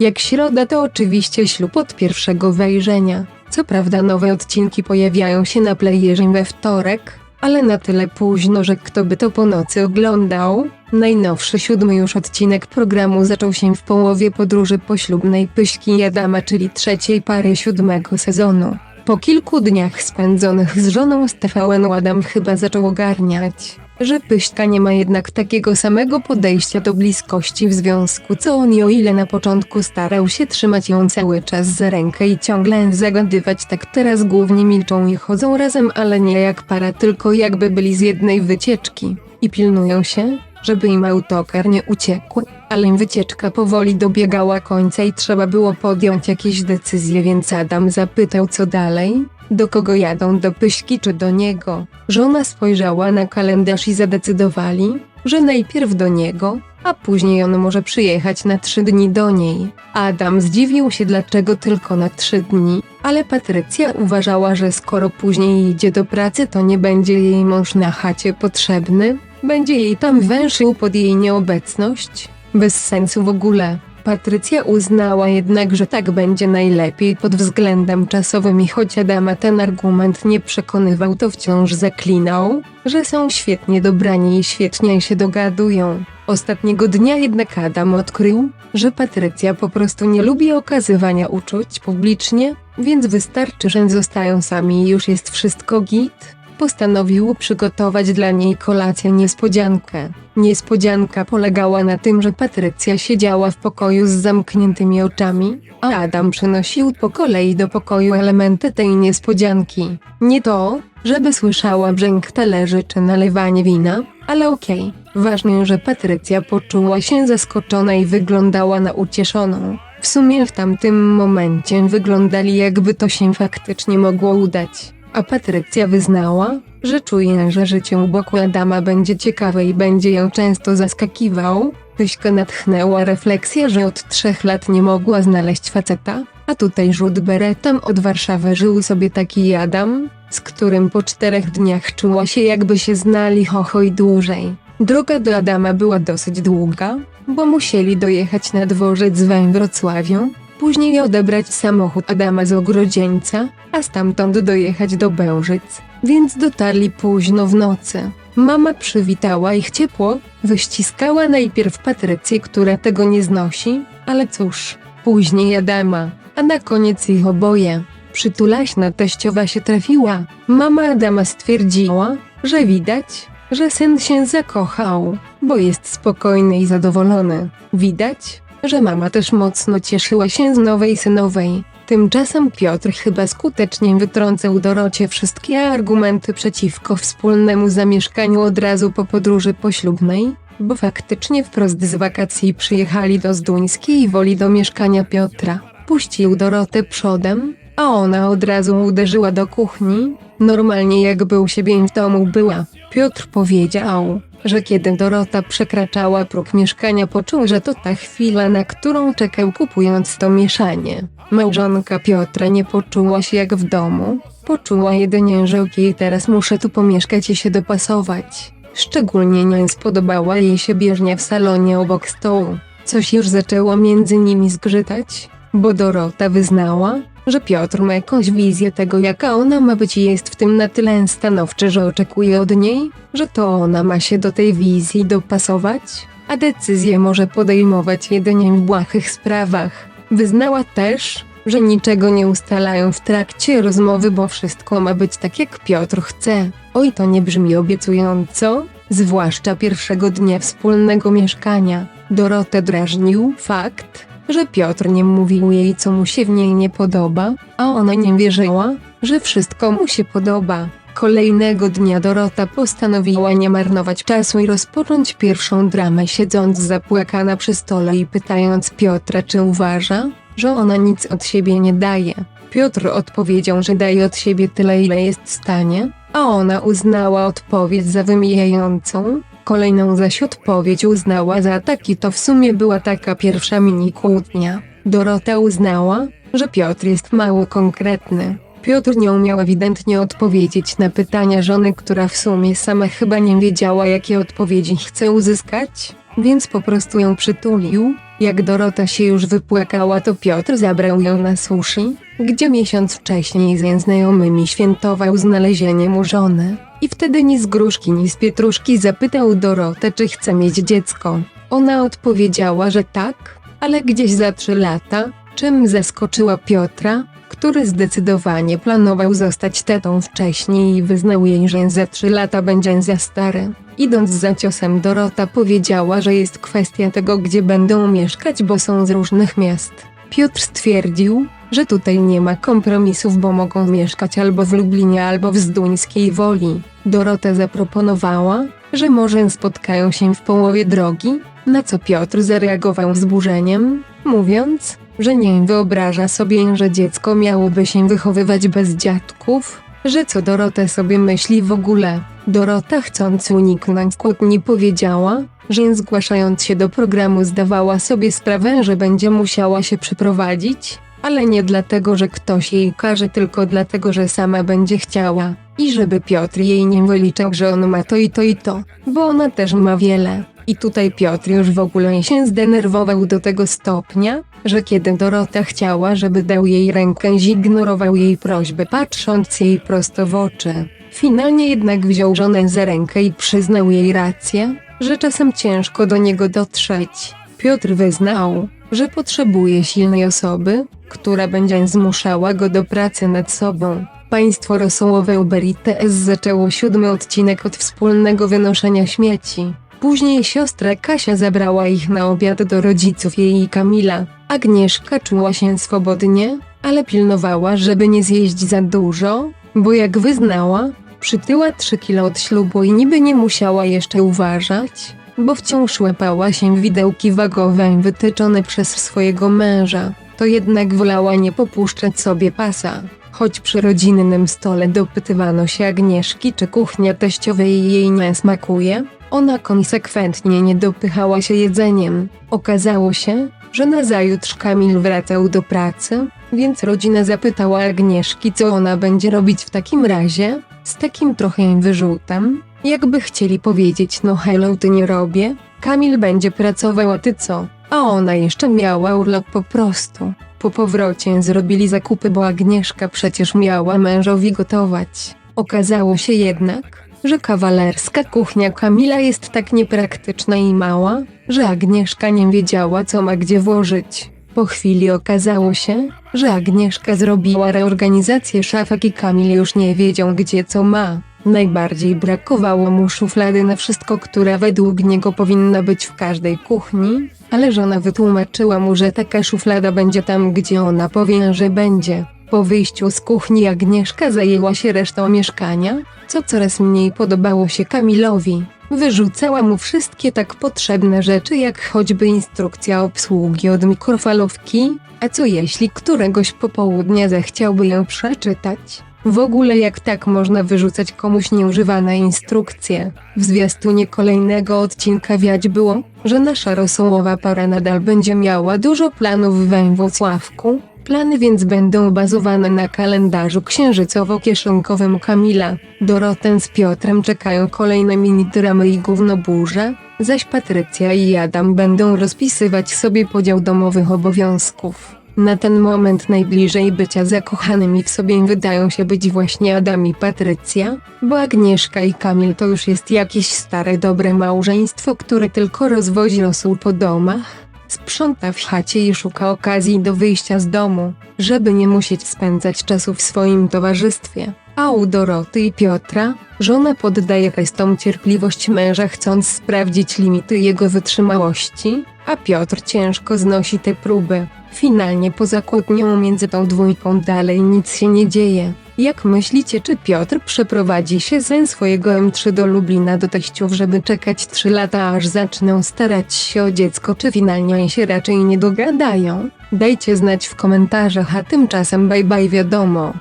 Jak środa to oczywiście ślub od pierwszego wejrzenia. Co prawda nowe odcinki pojawiają się na playerze we wtorek, ale na tyle późno, że kto by to po nocy oglądał. Najnowszy siódmy już odcinek programu zaczął się w połowie podróży poślubnej Pyśki i Adama, czyli trzeciej pary siódmego sezonu. Po kilku dniach spędzonych z żoną z TVN Adam chyba zaczął ogarniać, że Pyśka nie ma jednak takiego samego podejścia do bliskości w związku co on i o ile na początku starał się trzymać ją cały czas za rękę i ciągle zagadywać tak teraz głównie milczą i chodzą razem ale nie jak para tylko jakby byli z jednej wycieczki. I pilnują się, żeby im autokar nie uciekł, ale im wycieczka powoli dobiegała końca i trzeba było podjąć jakieś decyzje więc Adam zapytał co dalej, do kogo jadą do Pyśki czy do niego. Żona spojrzała na kalendarz i zadecydowali, że najpierw do niego, a później on może przyjechać na trzy dni do niej. Adam zdziwił się dlaczego tylko na trzy dni, ale Patrycja uważała, że skoro później idzie do pracy to nie będzie jej mąż na chacie potrzebny, będzie jej tam węszył pod jej nieobecność. Bez sensu w ogóle. Patrycja uznała jednak, że tak będzie najlepiej pod względem czasowym i choć Adama ten argument nie przekonywał to wciąż zaklinał, że są świetnie dobrani i świetnie się dogadują. Ostatniego dnia jednak Adam odkrył, że Patrycja po prostu nie lubi okazywania uczuć publicznie, więc wystarczy, że zostają sami i już jest wszystko git postanowił przygotować dla niej kolację niespodziankę. Niespodzianka polegała na tym, że Patrycja siedziała w pokoju z zamkniętymi oczami, a Adam przynosił po kolei do pokoju elementy tej niespodzianki. Nie to, żeby słyszała brzęk talerzy czy nalewanie wina, ale okej. Ważne, że Patrycja poczuła się zaskoczona i wyglądała na ucieszoną. W sumie w tamtym momencie wyglądali jakby to się faktycznie mogło udać. A Patrycja wyznała, że czuje, że życie u boku Adama będzie ciekawe i będzie ją często zaskakiwał. Pyśkę natchnęła refleksja, że od trzech lat nie mogła znaleźć faceta, a tutaj rzut beretem od Warszawy żył sobie taki Adam, z którym po czterech dniach czuła się jakby się znali hoho i dłużej. Droga do Adama była dosyć długa, bo musieli dojechać na dworzec we Wrocławiu, później odebrać samochód Adama z Ogrodzieńca, a stamtąd dojechać do Bełżyc, więc dotarli późno w nocy. Mama przywitała ich ciepło, wyściskała najpierw Patrycję, która tego nie znosi, ale cóż, później Adama, a na koniec ich oboje. Przytulaśna teściowa się trafiła. Mama Adama stwierdziła, że widać, że syn się zakochał, bo jest spokojny i zadowolony. Widać, że mama też mocno cieszyła się z nowej synowej. Tymczasem Piotr chyba skutecznie wytrącał Dorocie wszystkie argumenty przeciwko wspólnemu zamieszkaniu od razu po podróży poślubnej, bo faktycznie wprost z wakacji przyjechali do Zduńskiej Woli do mieszkania Piotra. Puścił Dorotę przodem, a ona od razu uderzyła do kuchni, normalnie jakby u siebie w domu była. Piotr powiedział, że kiedy Dorota przekraczała próg mieszkania poczuł, że to ta chwila, na którą czekał kupując to mieszanie. Małżonka Piotra nie poczuła się jak w domu, poczuła jedynie, że okej teraz muszę tu pomieszkać i się dopasować. Szczególnie nie spodobała jej się bieżnia w salonie obok stołu. Coś już zaczęło między nimi zgrzytać, bo Dorota wyznała, że Piotr ma jakąś wizję tego jaka ona ma być i jest w tym na tyle stanowczy, że oczekuje od niej, że to ona ma się do tej wizji dopasować, a decyzję może podejmować jedynie w błahych sprawach. Wyznała też, że niczego nie ustalają w trakcie rozmowy, bo wszystko ma być tak jak Piotr chce. Oj to nie brzmi obiecująco, zwłaszcza pierwszego dnia wspólnego mieszkania. Dorotę drażnił fakt, że Piotr nie mówił jej co mu się w niej nie podoba, a ona nie wierzyła, że wszystko mu się podoba. Kolejnego dnia Dorota postanowiła nie marnować czasu i rozpocząć pierwszą dramę siedząc zapłakana przy stole i pytając Piotra czy uważa, że ona nic od siebie nie daje. Piotr odpowiedział, że daje od siebie tyle ile jest w stanie, a ona uznała odpowiedź za wymijającą, Kolejną zaś odpowiedź uznała za taki to w sumie była taka pierwsza mini kłótnia. Dorota uznała, że Piotr jest mało konkretny. Piotr nie umiał ewidentnie odpowiedzieć na pytania żony, która w sumie sama chyba nie wiedziała jakie odpowiedzi chce uzyskać. więc po prostu ją przytulił. Jak Dorota się już wypłakała, to Piotr zabrał ją na sushi, gdzie miesiąc wcześniej z znajomymi świętował znalezienie mu żony. I wtedy ni z gruszki, ni z pietruszki zapytał Dorotę, czy chce mieć dziecko. Ona odpowiedziała, że tak, ale gdzieś za trzy lata, czym zaskoczyła Piotra, który zdecydowanie planował zostać tetą wcześniej i wyznał jej, że za trzy lata będzie za stary. Idąc za ciosem Dorota powiedziała, że jest kwestia tego, gdzie będą mieszkać, bo są z różnych miast. Piotr stwierdził, że tutaj nie ma kompromisów, bo mogą mieszkać albo w Lublinie, albo w Zduńskiej Woli. Dorota zaproponowała, że może spotkają się w połowie drogi, na co Piotr zareagował wzburzeniem, mówiąc, że nie wyobraża sobie, że dziecko miałoby się wychowywać bez dziadków, że co Dorota sobie myśli w ogóle. Dorota chcąc uniknąć kłótni powiedziała, że zgłaszając się do programu zdawała sobie sprawę, że będzie musiała się przeprowadzić, ale nie dlatego, że ktoś jej każe, tylko dlatego, że sama będzie chciała. I żeby Piotr jej nie wyliczał, że on ma to i to i to, bo ona też ma wiele. I tutaj Piotr już w ogóle się zdenerwował do tego stopnia, że kiedy Dorota chciała, żeby dał jej rękę, zignorował jej prośbę, patrząc jej prosto w oczy. Finalnie jednak wziął żonę za rękę i przyznał jej rację, że czasem ciężko do niego dotrzeć. Piotr wyznał, że potrzebuje silnej osoby, która będzie zmuszała go do pracy nad sobą. Państwo rosołowe Uber ITS zaczęło siódmy odcinek od wspólnego wynoszenia śmieci. Później siostra Kasia zabrała ich na obiad do rodziców jej i Kamila. Agnieszka czuła się swobodnie, ale pilnowała, żeby nie zjeść za dużo, bo jak wyznała, przytyła 3 kilo od ślubu i niby nie musiała jeszcze uważać, bo wciąż łapała się widełki wagowe wytyczone przez swojego męża. To jednak wolała nie popuszczać sobie pasa. Choć przy rodzinnym stole dopytywano się Agnieszki, czy kuchnia teściowej jej nie smakuje, ona konsekwentnie nie dopychała się jedzeniem. Okazało się, że nazajutrz Kamil wracał do pracy, więc rodzina zapytała Agnieszki, co ona będzie robić w takim razie, z takim trochę wyrzutem, jakby chcieli powiedzieć no hello ty nie robię, Kamil będzie pracował a ty co? A ona jeszcze miała urlop po prostu. Po powrocie zrobili zakupy, bo Agnieszka przecież miała mężowi gotować. Okazało się jednak, że kawalerska kuchnia Kamila jest tak niepraktyczna i mała, że Agnieszka nie wiedziała, co ma gdzie włożyć. Po chwili okazało się, że Agnieszka zrobiła reorganizację szafek i Kamil już nie wiedział, gdzie co ma. Najbardziej brakowało mu szuflady na wszystko, która według niego powinna być w każdej kuchni, ale żona wytłumaczyła mu, że taka szuflada będzie tam, gdzie ona powie, że będzie. Po wyjściu z kuchni Agnieszka zajęła się resztą mieszkania, co coraz mniej podobało się Kamilowi. Wyrzucała mu wszystkie tak potrzebne rzeczy jak choćby instrukcja obsługi od mikrofalówki, a co jeśli któregoś popołudnia zechciałby ją przeczytać? W ogóle jak tak można wyrzucać komuś nieużywane instrukcje? W zwiastunie kolejnego odcinka wiać było, że nasza rosołowa para nadal będzie miała dużo planów we Włocławku, Plany więc będą bazowane na kalendarzu księżycowo-kieszonkowym Kamila. Dorotę z Piotrem czekają kolejne mini-dramy i gównoburze, zaś Patrycja i Adam będą rozpisywać sobie podział domowych obowiązków. Na ten moment najbliżej bycia zakochanymi w sobie wydają się być właśnie Adam i Patrycja, bo Agnieszka i Kamil to już jest jakieś stare dobre małżeństwo, które tylko rozwozi rosół po domach Sprząta w chacie i szuka okazji do wyjścia z domu, żeby nie musieć spędzać czasu w swoim towarzystwie. A u Doroty i Piotra, żona poddaje testom cierpliwość męża chcąc sprawdzić limity jego wytrzymałości, a Piotr ciężko znosi te próby. Finalnie poza kłótnią między tą dwójką dalej nic się nie dzieje. Jak myślicie, czy Piotr przeprowadzi się ze swojego M3 do Lublina do teściów, żeby czekać 3 lata aż zaczną starać się o dziecko, czy finalnie się raczej nie dogadają? Dajcie znać w komentarzach, a tymczasem bye bye wiadomo.